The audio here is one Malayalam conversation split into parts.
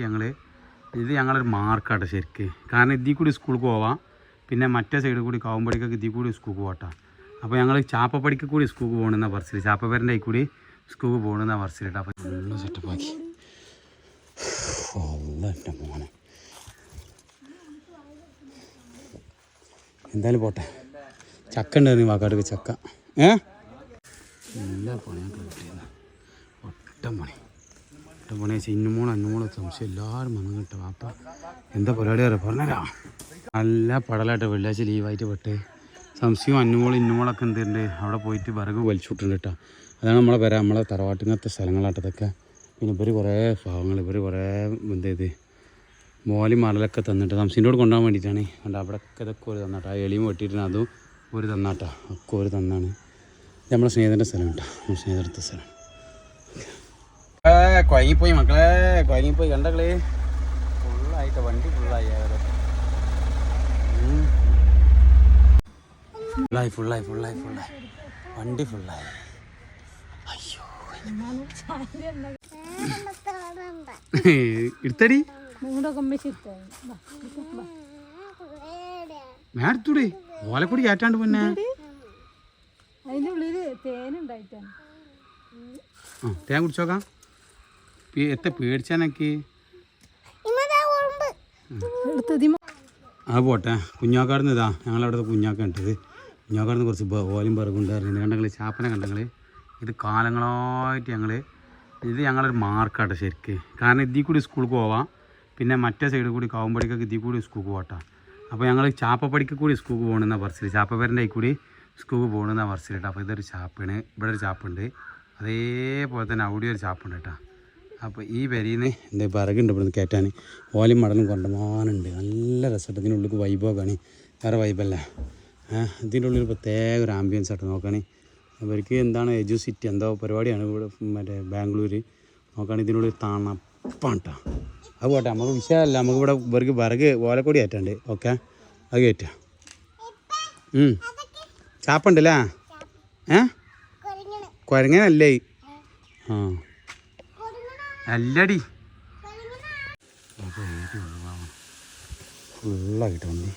ഞങ്ങൾ ഇത് ഞങ്ങളൊരു മാർക്കാട്ടെ ശരിക്ക്. കാരണം ഇതിൽ കൂടി സ്കൂൾക്ക് പോവാം. പിന്നെ മറ്റേ സൈഡിൽ കൂടി കാവുമ്പടിക്കൊക്കെ ഇതിൽ കൂടി സ്കൂൾക്ക് പോകട്ടെ അപ്പോൾ ഞങ്ങൾ ചാപ്പപ്പടിക്ക് കൂടി സ്കൂൾക്ക് പോകണമെന്ന പറച്ചിൽ ചാപ്പപ്പേരന്റെ കൂടി സ്കൂൾക്ക് പോകണമെന്ന പറച്ചിലിട്ട് അപ്പോൾ മോനെ. എന്തായാലും പോട്ടെ. ചക്ക ഉണ്ടായിരുന്നു വാക്കാട്ടൊക്കെ ചക്ക? ഏ? എല്ലാ പണിയും കിട്ടിയിരുന്നു ഒട്ടം പണി. ഒട്ടം പണി. വെച്ചാൽ ഇന്നുമോളും അന്നുമോളും സംശയം എല്ലാവരും വന്നു കിട്ടും അപ്പം എന്താ പരിപാടി പറയാം പറഞ്ഞരാ നല്ല പടലായിട്ട് വെള്ളിയാഴ്ച ലീവായിട്ട് പെട്ട്. സംശയവും അന്നുമോളും ഇന്നുമോളൊക്കെ എന്തുണ്ട്? അവിടെ പോയിട്ട് വിറക് വലിച്ചുവിട്ടുണ്ട് കേട്ടോ അതാണ് നമ്മളെ പേര. നമ്മളെ തറവാട്ടിനകത്തെ സ്ഥലങ്ങളാട്ടതൊക്കെ പിന്നെ ഇവർ കുറേ ഭാഗങ്ങൾ ഇവർ കുറേ എന്ത് ചെയ്ത്? മോലി മലലൊക്കെ തന്നിട്ട് സംശീന്റെ കൊണ്ടുപോകാൻ വേണ്ടിയിട്ടാണ്. കണ്ട അവിടെയൊക്കെ ഇതൊക്കെ ഒരു തന്നാട്ടോ. എളിയും വെട്ടിയിട്ടാണ് അതും ഒരു തന്നാട്ടാ. ഒക്കെ ഒരു തന്നാണ്. നമ്മളെ സ്നേഹിതന്റെ സ്ഥലം കേട്ടോ നമ്മുടെ സ്നേഹിതടുത്ത സ്ഥലം കുഴങ്ങിപ്പോയി മക്കളെ. കുഴങ്ങിപ്പോയി കണ്ടകളേ ഫുള്ളായിട്ട് വണ്ടി ഫുള്ളായി ഫുള്ളായി ഫുള്ളായി ഫുള്ളായി ഫുള്ളായി. വണ്ടി ഫുള്ളായി. അയ്യോ. എടുത്തടി. മേടത്തൂടെ ഓലക്കൂടി കയറ്റാണ്ട് പിന്നെ. ആ തേൻ കുടിച്ചോക്കാം എത്ര പേടിച്ചാനൊക്കെ? അത് പോട്ടെ. കുഞ്ഞാക്കാടുന്ന് ഇതാ ഞങ്ങളവിടെ കുഞ്ഞാക്ക ഇട്ടത് കുഞ്ഞാക്കാടുന്ന് കുറച്ച് ഓലും പിറകുണ്ടായിരുന്നു കണ്ടങ്ങൾ ചാപ്പനെ കണ്ടങ്ങൾ ഇത് കാലങ്ങളായിട്ട് ഞങ്ങൾ ഇത് ഞങ്ങളൊരു മാർക്കാട്ടെ ശരിക്ക്. കാരണം ഇതിൽ കൂടി സ്കൂൾക്ക് പോവാം. പിന്നെ മറ്റേ സൈഡിൽ കൂടി കാവുമ്പടിക്കൊക്കെ ഇതിൽ കൂടി സ്കൂൾക്ക് പോകട്ടെ അപ്പോൾ ഞങ്ങൾ ചാപ്പപ്പടിക്ക് കൂടി സ്കൂൾക്ക് പോകണമെന്നാണ് പറച്ചിൽ ചാപ്പപ്പേരന്റെ കൂടി സ്കൂൾക്ക് പോകണമെന്ന കേട്ടോ. അപ്പോൾ ഇതൊരു ചാപ്പാണ്. ഇവിടെ ഒരു ചാപ്പുണ്ട്. അതേപോലെ തന്നെ അവിടെ ഒരു ചാപ്പുണ്ട് കേട്ടോ. അപ്പോൾ ഈ വരിയിൽ നിന്ന് എന്റെ വിറകുണ്ട് നിന്ന് കയറ്റാൻ. ഓലയും മടലും കൊണ്ടമാനുണ്ട് നല്ല രസമുണ്ട് ഇതിന്റെ ഉള്ളിൽ വൈബോക്കാണ് വേറെ വൈബല്ല ഇതിന്റെ ഉള്ളിൽ പ്രത്യേക ഒരു ആംബിയൻസ് ആയിട്ട് നോക്കുകയാണെങ്കിൽ അവർക്ക് എന്താണ് എജു സിറ്റി എന്തോ പരിപാടിയാണ് ഇവിടെ മറ്റേ ബാംഗ്ലൂർ നോക്കുകയാണെങ്കിൽ ഇതിനുള്ളിൽ തണുപ്പാണ് കേട്ടോ. അത് പോട്ടെ നമുക്ക് വിഷയമല്ല. നമുക്ക് ഇവിടെ ഇവർക്ക് വിറക് ഓലക്കൊടി കയറ്റാണ്ട് ഓക്കെ? അത് കയറ്റാം. ചാപ്പുണ്ടല്ലേ? ഏ? കുരങ്ങനല്ലേ? ആ. അല്ലടി. ഫുള്ളായിട്ട് വണ്ടി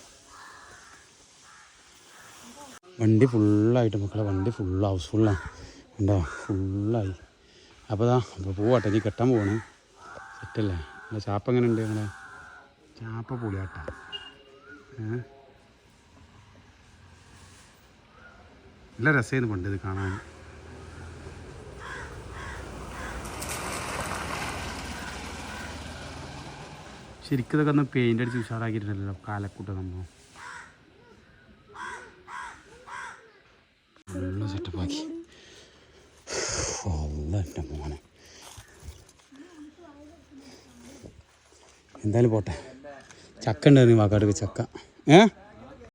വണ്ടി ഫുള്ളായിട്ട് മക്കളെ വണ്ടി ഫുൾ ഹൗസ് ഫുള്ളാണ് ഉണ്ടോ ഫുള്ളായി. അപ്പോൾ ഇതാ അപ്പോൾ പോവാട്ടെ. നീ കെട്ടാൻ പോകണേ സെറ്റല്ലേ? ചാപ്പ എങ്ങനെ ഉണ്ട് നിങ്ങളെ? ചാപ്പ പൊളിയാട്ടാ. നല്ല രസമായിരുന്നു പണ്ട് ഇത് കാണാൻ. ശരിക്കും ഇതൊക്കെ ഒന്ന് പെയിന്റ് അടിച്ച് ഉഷാറാക്കിയിട്ടുണ്ടല്ലോ കാലക്കൂട്ട സംഭവം. നല്ല സെറ്റപ്പാക്കി മോനെ. എന്തായാലും പോട്ടെ. ചക്ക ഉണ്ടായിരുന്നു വാക്കാട്ടൊക്കെ ചക്ക? ഏ?